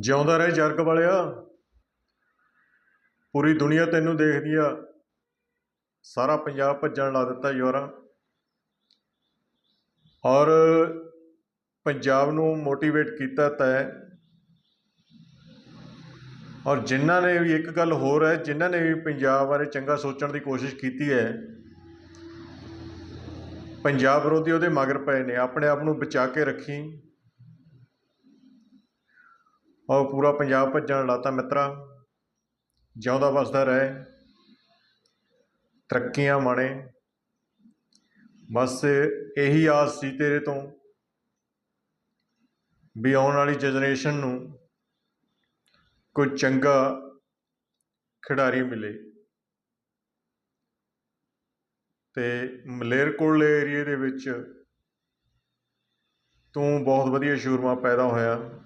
ਜਿਉਂਦਾ ਰਹਿ ਜਰਗ ਵਾਲਿਆ। ਪੂਰੀ ਦੁਨੀਆ ਤੈਨੂੰ ਦੇਖਦੀ ਆ। ਸਾਰਾ ਪੰਜਾਬ ਭੱਜਣ ਲਾ ਦਿੱਤਾ ਯੋਰਾ। ਔਰ ਪੰਜਾਬ ਨੂੰ ਮੋਟੀਵੇਟ ਕੀਤਾ ਤੈਂ। ਔਰ ਜਿਨ੍ਹਾਂ ਨੇ ਵੀ ਇੱਕ ਗੱਲ ਹੋਰ ਹੈ, ਜਿਨ੍ਹਾਂ ਨੇ ਵੀ ਪੰਜਾਬ ਬਾਰੇ ਚੰਗਾ ਸੋਚਣ ਦੀ ਕੋਸ਼ਿਸ਼ ਕੀਤੀ ਹੈ, ਪੰਜਾਬ ਵਿਰੋਧੀ ਉਹਦੇ ਮਗਰ ਪਏ ਨੇ, ਆਪਣੇ ਆਪ ਨੂੰ ਬਚਾ ਕੇ ਰੱਖੀ। ਔਰ ਪੂਰਾ ਪੰਜਾਬ ਭੱਜਣ ਲਾਤਾ ਮਿੱਤਰਾ। ਜਿਉਂਦਾ ਵਸਦਾ ਰਹੇ। ਤਰੱਕੀਆਂ ਮਾਣੇ। ਬਸ ਇਹੀ ਆਸ ਸੀ ਤੇਰੇ ਤੋਂ ਵੀ ਆਉਣ ਵਾਲੀ ਜਨਰੇਸ਼ਨ ਨੂੰ ਕੋਈ ਚੰਗਾ ਖਿਡਾਰੀ ਮਿਲੇ। ਤੇ ਮਲੇਰਕੋਟਲੇ ਏਰੀਏ ਦੇ ਵਿੱਚ ਤੂੰ ਬਹੁਤ ਵਧੀਆ ਸ਼ੂਰਮਾ ਪੈਦਾ ਹੋਇਆ।